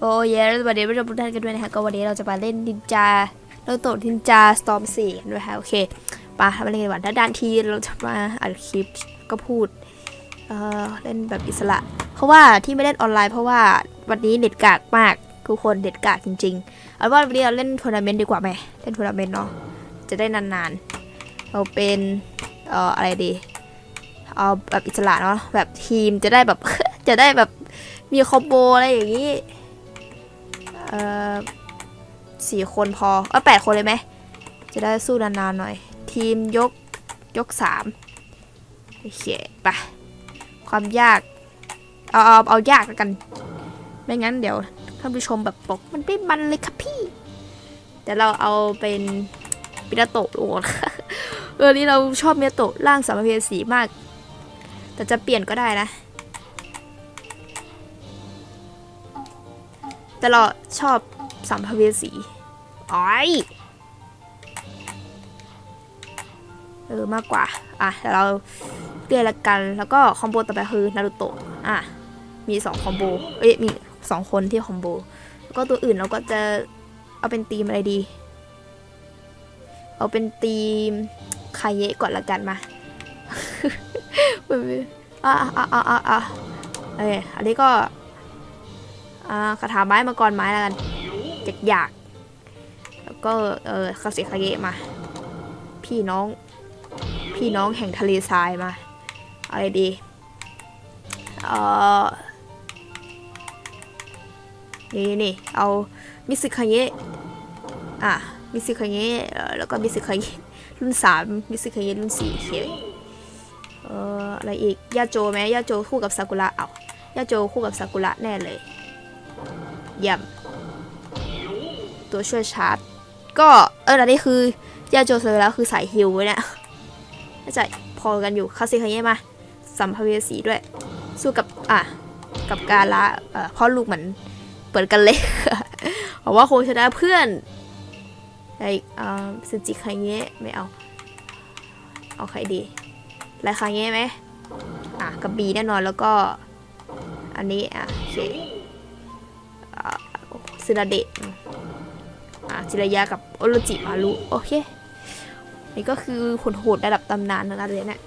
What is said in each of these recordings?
โอ้ยแล้ววันนี้เราพูดกันด้วยนะคะก็วันนี้เราจะมาเล่นนินจาเราโตนินจาสตอมสี่กันด้วยค่ะโอเคไปทำอะไรกันว่าถ้าด้านทีเราจะมาอัดคลิปก็พูดเออเล่นแบบอิสระ เพราะว่าที่ไม่เล่นออนไลน์เพราะว่าวันนี้เน็ตกากมากทุกคนเน็ตกากจริงๆเอาว่าวันนี้เราเล่นทัวร์นาเมนต์ดีกว่าไหมเล่นทัวร์นาเมนต์เนาะจะได้นานๆเราเป็นเอ่ออะไรดีเอาแบบอิสระเนาะแบบทีมจะได้แบบจะได้แบบมีคอมโบอะไรอย่างนี้ อ่อสี่คนพอ เออแปดคนเลยไหม จะได้สู้นานๆหน่อย ทีมยกยกสามโอเคไปความยาก เอาเอาเอายากแล้วกัน ไม่งั้นเดี๋ยวท่านผู้ชมแบบบอกมันไม่มันเลยครับพี่ แต่เราเอาเป็นปินาโตะโอ้โหเออนี่เราชอบเมียโตะร่างสามเพศสีมาก แต่จะเปลี่ยนก็ได้นะ แต่เราชอบสัมภเวสีอ้อยเออมากกว่า อะแต่เราเรียนละกัน แล้วก็คอมโบต่อไปคือนารูโตะ อะ มีสองคอมโบ เอ้ย มีสองคนที่คอมโบ แล้วก็ตัวอื่นเราก็จะเอาเป็นทีมอะไรดี เอาเป็นทีมคาเยะก่อนละกันมาอะอะอะอะอะเอ้ยอันนี้ก็อ่า คาถาไม้มาก่อนไม้แล้วกันเจ็กอยาก แล้วก็เออคาสิคาเกะมา พี่น้อง พี่น้องแห่งทะเลทรายมา อะไรดีเออนี่นี่เอามิสึคาเงะอะมิสึคาเงะเอ่อแล้วก็มิสึคาเงะรุ่นสามมิสึคาเงะรุ่นสี่เคเอ่ออะไรอีกยาโจไหมยาโจคู่กับซากุระ เอายาโจคู่กับซากุระแน่เลย เยี่ยม ตัวช่วยชาร์จ ก็เอออันนี้คือยาโจเซอร์แล้วคือสายฮิลไว้เนี่ยน่าจะพอกันอยู่คาซิคาเย่มา สัมภเวสีด้วย สู้กับ อะ กับการละเอ่อพ่อลูกเหมือนเปิดกันเลยบอกว่าโคงชนะเพื่อนไอ้อ่าซึจิคาเย่ไม่เอา เอาใครดีไรคาเย่ไหมอะกับบีแน่นอนแล้วก็ อันนี้อะโอเค ซึนาเดะอ่าจิรยากับโอโรจิมารุโอเค นี่ก็คือขนโหดระดับตำนานนะเลยเนี่ย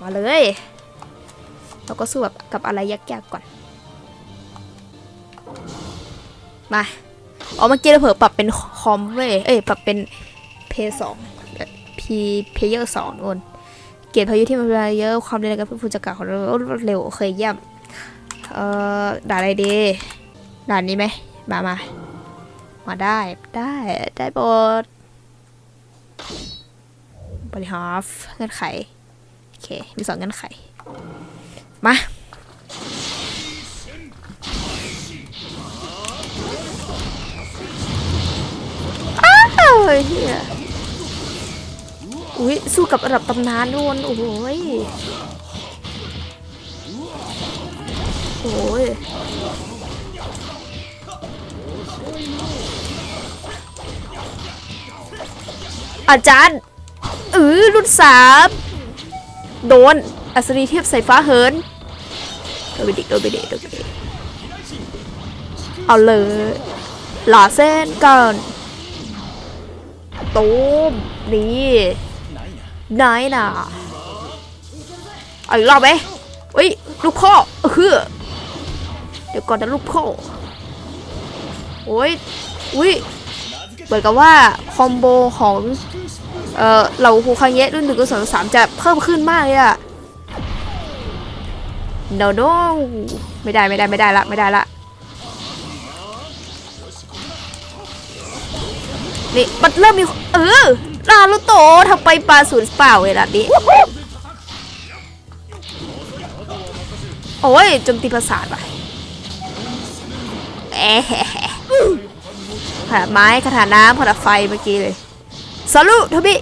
มาเลยเราก็สู้แบบกับอะไรยากๆก่อน มาอ๋อเมื่อกี้เราเผลอปรับเป็นคอมเว้ย เอ้ย ปรับเป็นเพย์สองพีเพย์เยอร์สองนนเกียรติพายุที่มันเยอะความเร็วในการฟื้จากการของเราเร็ว โอเคเยี่ยม เอ่อ ด่าอะไรดี ด่านนี้ไหมมามา มาได้ได้ได้บทบริหารเงื่อนไข โอเค มีสองเงื่อนไข มาอ้าวเฮียอุ้ยสู้กับระดับตำนานนู่นโอ้ยโอ้ย อาจารย์เออรุ่นสามโดน อัศนีเทียบสายฟ้าเหินโดนไปดิโดนไปดิโดนไปดิเอาเลย หล่าเส้นก่อนตูมนี่ไหนน่ะเอาอีกรอบไหมเฮ้ย ลูกพ่อเฮือเดี๋ยวก่อนนะลูกพ่อ โอ้ยอุ้ย เหมือนกับว่าคอมโบของเอ่อเหล่าฮูคังเยะรุ่นหนึ่งกับสองสามจะเพิ่มขึ้นมากเลยอะ no no ไม่ได้ไม่ได้ไม่ได้ละไม่ได้ละนี่มันเริ่มมีเออนารุโตทำไปปลาสูญเปล่าเวลานี้โอ้ยจมตีประสาทว่ะเอ๊ะ ผาดไม้คาดน้ำคาดไฟเมื่อกี้เลยสลุทบิ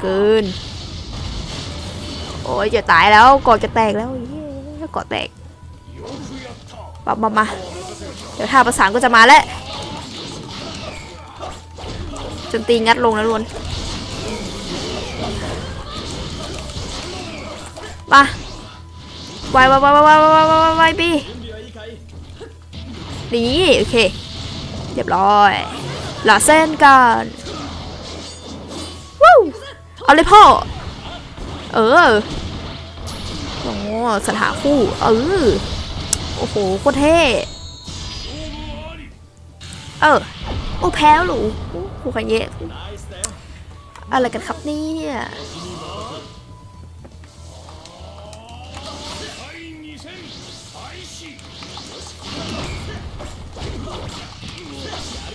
เกิน โอ้ยจะตายแล้วกอดจะแตกแล้วเย้กอดแตกปับมามา เดี๋ยวท่าประสานก็จะมาแล้วจนตีงัดลงแล้วลวนมาวายวายวายวายวายวายวายปี นี่โอเค เรียบร้อยลาเส้นกันวู้เอาเลยพ่อ เออโอ้สถาคู่เออโอ้โหโคตรเท่เออโอ้แพ้แล้วเหรูครูคันเยะอะไรกันครับเนี่ย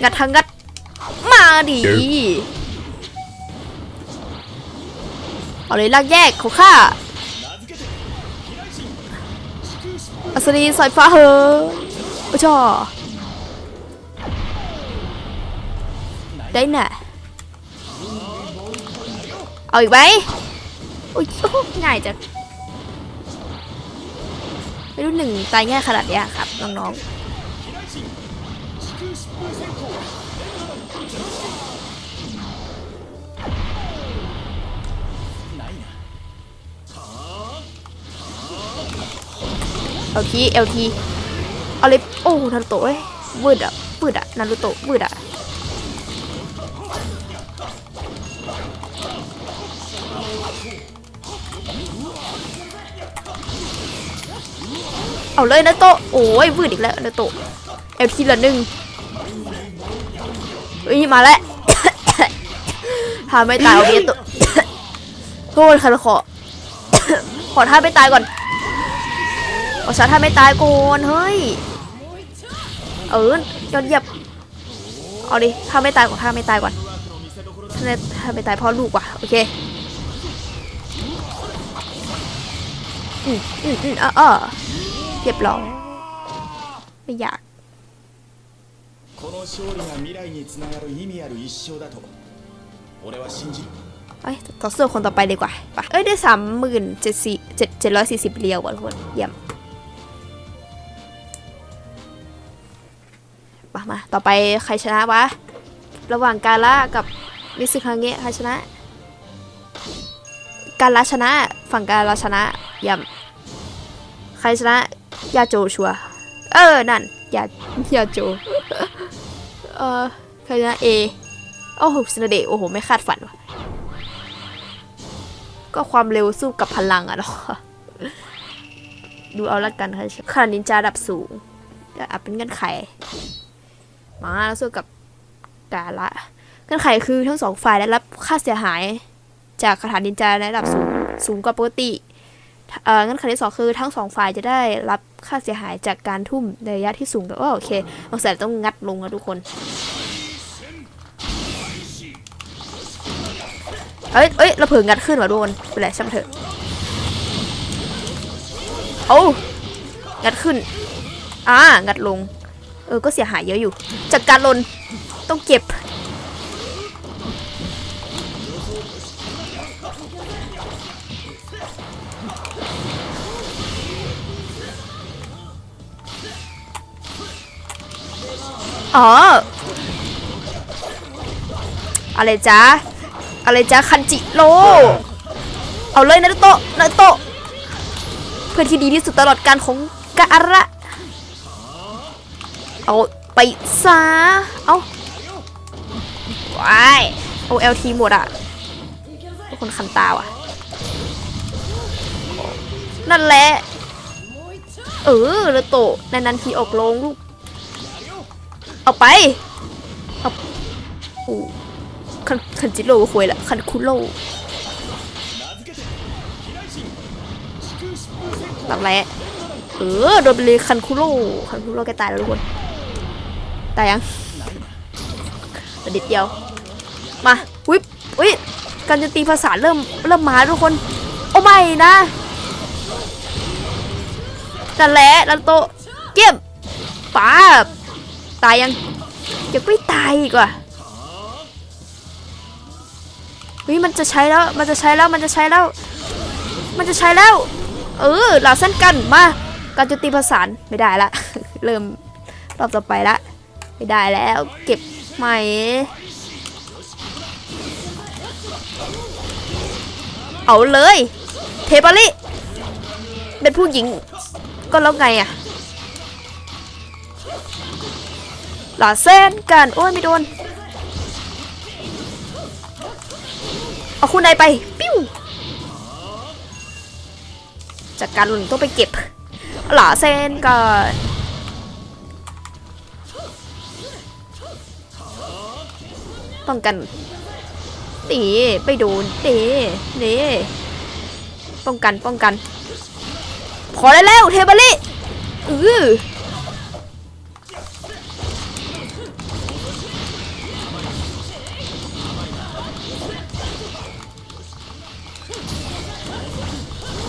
งัดทั้งงัด มาดิเอาเลยลากแยกของข้าอัศนีสายฟ้าเหอะโอ้ชอได้น่ะ เอาอีกไหมอุ้ยโอ้โหง่ายจังไม่รู้หนึ่งตายง่ายขนาดเนี้ยครับ น้องๆ เอลทีเอลทีเอาเลยโอ้นารุโตะเว้ยวืดอะวืดอะนารุโตะวืดอะเอาเลยนะโตะโอ้ยวืดอีกแล้วนะโตะเอลทีละหนึ่ง เฮ้ยมาแล้วพาไม่ตายเอาเบียโตะโทษค่ะขอ ขอท่าไม่ตายก่อนขอชาท่าไม่ตายก่อนเฮ้ย เออยอดเยียบเอาดิท่าไม่ตายก่อนท่าไม่ตายก่อนท่าไม่ท่าไม่ตายเพ่อลูกว่ะโอเคอืมอืมอืมเออเออเรียบร้อยไม่อยาก この勝利が未来につながる意味ある一勝だと俺は信じる เอ้ยต่อสู้คนต่อไปดีกว่าไปเอ้ยได้สามหมื่นเจ็ดสี่เจ็ดเจ็ดร้อยสี่สิบเรียวว่ะทุกคนเยี่ยมมามาต่อไปใครชนะวะ ระหว่างกาละกับมิซึคังเงะใครชนะ กาละชนะ ฝั่งกาละชนะเยี่ยมใครชนะ ยาโจชัวร์เออ นั่น ยายาโจ เอ อใครนะเอโอ้โหสนเดโอ้โห ไม่คาดฝันว่ะ ก็ความเร็วสู้กับพลังอะเนาะดูเอาละกันค่ะขนาดนินจารดับสูงเดี๋ยวอัพเป็นเงื่อนไข มาแล้วสู้กับกาละเงื่อนไขคือทั้งสองฝ่ายได้รับค่าเสียหาย จากคาถานินจาในระดับสูง สูงกว่าปกติ เงื่อนไขที่สองคือทั้งสองฝ่ายจะได้รับค่าเสียหายจากการทุ่มในระยะที่สูงแต่ว่าโอเคต้องใส่ต้องงัดลงนะทุกคนเอ้ยเอ้ยเราเผลองัดขึ้นว่ะโดนเป็นไรช่างเถอะโอ้างัดขึ้นอ่างัดลง เออ ก็เสียหายเยอะอยู่ จากการลนต้องเก็บ อ๋อ อะไรจ๊ะ อะไรจ๊ะ คันจิโร่เอาเลยนารุโตะนารุโตะเพื่อนที่ดีที่สุดตลอดการของกาละเอาไปซะ เอาว้ายโอเอลทีหมดอะทุกคนคันตาว่ะ นั่นแหละ เออนารุโตะนานๆทีออกลงลูก เอาไปเอาโอ้คันคันจิโร่คุยละคันคุโร่หลักแร้เออโดนไปเลยคันคุโร่คันคุโร่แกตายแล้วทุกคนตายยังประดิษฐ์เดียวมาวิบวิการจะตีภาษาเริ่มเริ่มมาทุกคน โอ้ไม่นะนั่นแหละลันโตเก็บป้าบ ตายยังยังไม่ตายอีกว่ะเฮ้ยมันจะใช้แล้วมันจะใช้แล้วมันจะใช้แล้ว มันจะใช้แล้ว เออเหล่าเส้นกันมาการจุติประสานไม่ได้ละ เริ่มรอบต่อไปละไม่ได้แล้วเก็บใหม่เอาเลย เทปาริเป็นผู้หญิงก็แล้วไงอะ หล่าเส้นกันโอ้ยไม่โดน เอาคุณนายไป ปิ้วจากการหล่นต้องไปเก็บ หล่าเส้นกันป้องกันตีไปโดนเดเดป้องกันป้องกัน พอได้แล้วเทเบอรี่อือ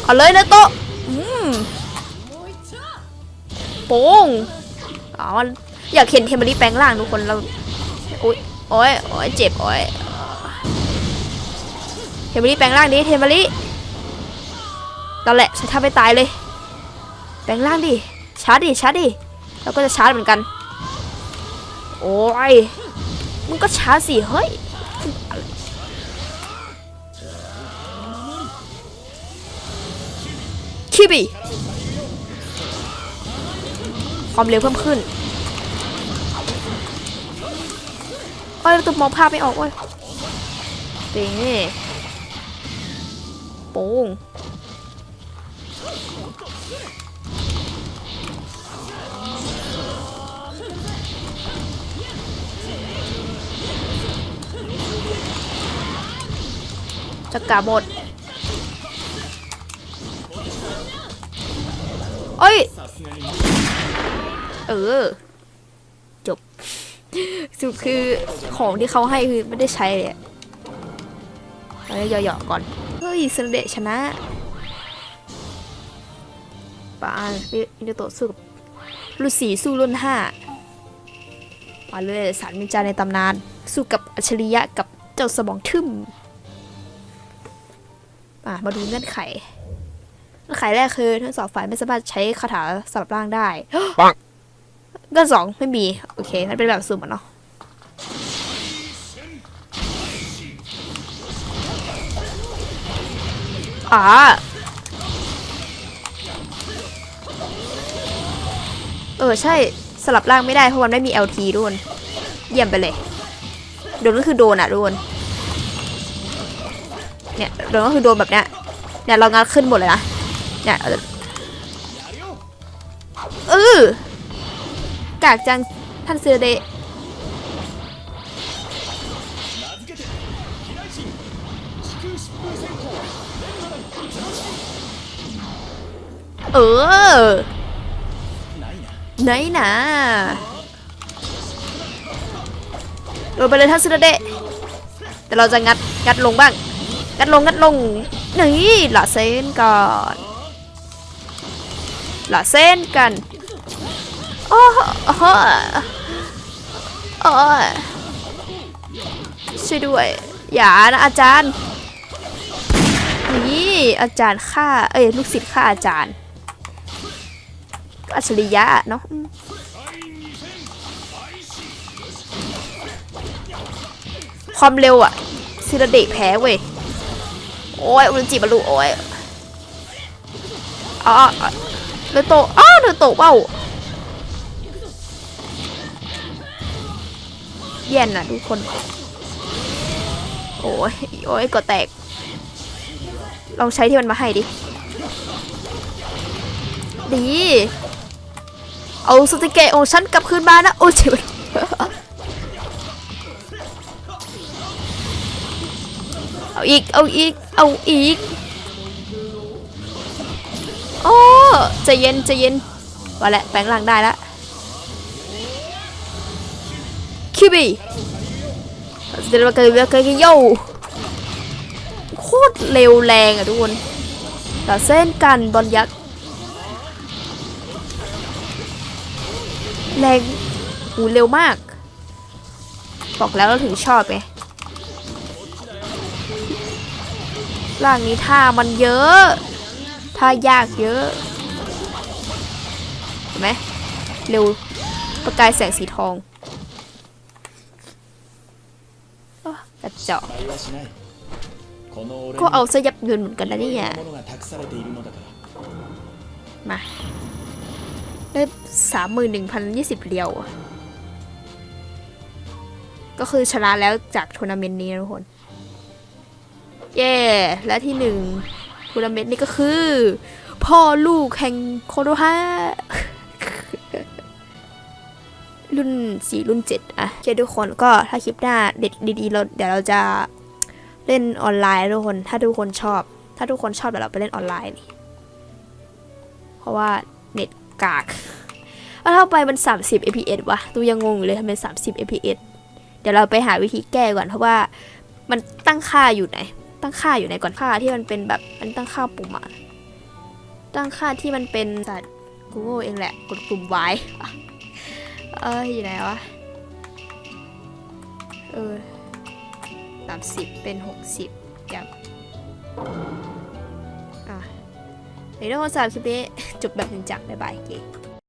เอาเลยนะโตะอืมโป้งอ๋ออยากเห็นเทเบอรี่แปลงร่างทุกคนเราอุ้ยโอ้ยโอ้ยเจ็บโอ้ยเทเบอรี่แปลงร่างดิเทเบอรี่นั่นแหละฉันทำไปตายเลย แปลงร่างดิชาร์จดิชาร์จดิแล้วก็จะชาร์จเหมือนกัน โอ้ยมึงก็ชาร์จสิเฮ้ย คิบิความเร็วเพิ่มขึ้นโอ้ยตัวมองภาพไม่ออกโอ้ยเด้โป้งจะกาหมด ออจบสุดคือของที่เขาให้คือไม่ได้ใช้เลยเอาเหยาะๆก่อน เฮ้ยเซนเดชนะปานมิโนโตะสู้กับรุ่นสี่สู้รุ่นห้ามาเลยสารมินจาในตำนาน สู้กับอัจฉริยะกับเจ้าสมองทึมอะมาดูเงื่อนไข เงื่อนไขแรกคือทั้งสองฝ่ายไม่สามารถใช้คาถาสลับร่างได้ปัง เงื่อนสองไม่มี โอเคมันเป็นแบบสุ่มอะเนาะอ่าเออ ใช่ สลับร่างไม่ได้ เพราะมันไม่มี LT ด้วยเยี่ยมไปเลย โดนก็คือโดนอะทุกคนเนี่ยโดนก็คือโดนแบบเนี้ยเนี่ยเรางัดขึ้นหมดเลยนะเนี่ยเออ กากจังท่านเสือเดะเออ ไหนนะโดนไปเลยท่านเสือเดะแต่เราจะงัดงัดลงบ้าง งัดลง งัดลง นี่หล่อเซนก่อนหล่อเซนกัน โอ้โหโอ้โหโอ้ยช่วยด้วย อย่านะอาจารย์ นี่อาจารย์ฆ่า เอ้ยลูกศิษย์ฆ่าอาจารย์ อัจฉริยะเนาะความเร็วอะซิระเดะแพ้เว้ย โอ้ยอุนจิบรรลุโอ้ยอ๋อเดือโตอ้าวเดือโตเป้า เย็นน่ะทุกคน โอ้ยโอ้ยก็แตก ลองใช้ที่มันมาให้ดิ ดี เอาสติเกะของฉันกลับคืนมานะ โอ้ยเจ็บเอาอีก เอาอีก เอาอีก โอ้ใจเย็นใจเย็นว่าแหละแปลงร่างได้แล้ว คิบีเดี๋ยวมาเกิดเกิดโยโคตรเร็วแรงอะทุกคนแต่เส้นกันบอลยักษ์แรงหูเร็วมาก บอกแล้วเราถึงชอบไงร่างนี้ท่ามันเยอะท่ายากเยอะเห็นไหมเร็วประกายแสงสีทองอ้อ กระจอกก็เอาซะยับเยินเหมือนกันนะเนี่ยมาได้สามหมื่นหนึ่งพันยี่สิบเรียว ก็คือชนะแล้วจากทัวร์นาเมนต์นี้นะทุกคน เย่และที่หนึ่งทัวร์นาเมนต์นี้ก็คือ พ่อลูกแห่งโคโรฮา รุ่นสี่รุ่นเจ็ดอะโอเคทุกคนก็ถ้าคลิปหน้าเด็ดดีๆเราเดี๋ยวเราจะเล่นออนไลน์ทุกคน ถ้าทุกคนชอบ ถ้าทุกคนชอบเดี๋ยวเราไปเล่นออนไลน์นี่เพราะว่าเน็ตกากแล้วถ้าไปมัน 30 fps วะตูยังงงอยู่เลยทำไม30 fps เดี๋ยวเราไปหาวิธีแก้ก่อนเพราะว่ามันตั้งค่าอยู่ไหน ตั้งค่าอยู่ไหนก่อนค่าที่มันเป็นแบบมันตั้งค่าปุ่มอะตั้งค่าที่มันเป็นสัตว์กูเองแหละ กดปุ่มไว้ เอออยู่ไหนวะ เออสามสิบเป็นหกสิบยับอะเดี๋ยวทุกคนสามคลิปนี้จบแบบจริงจังบ๊ายบายเก๋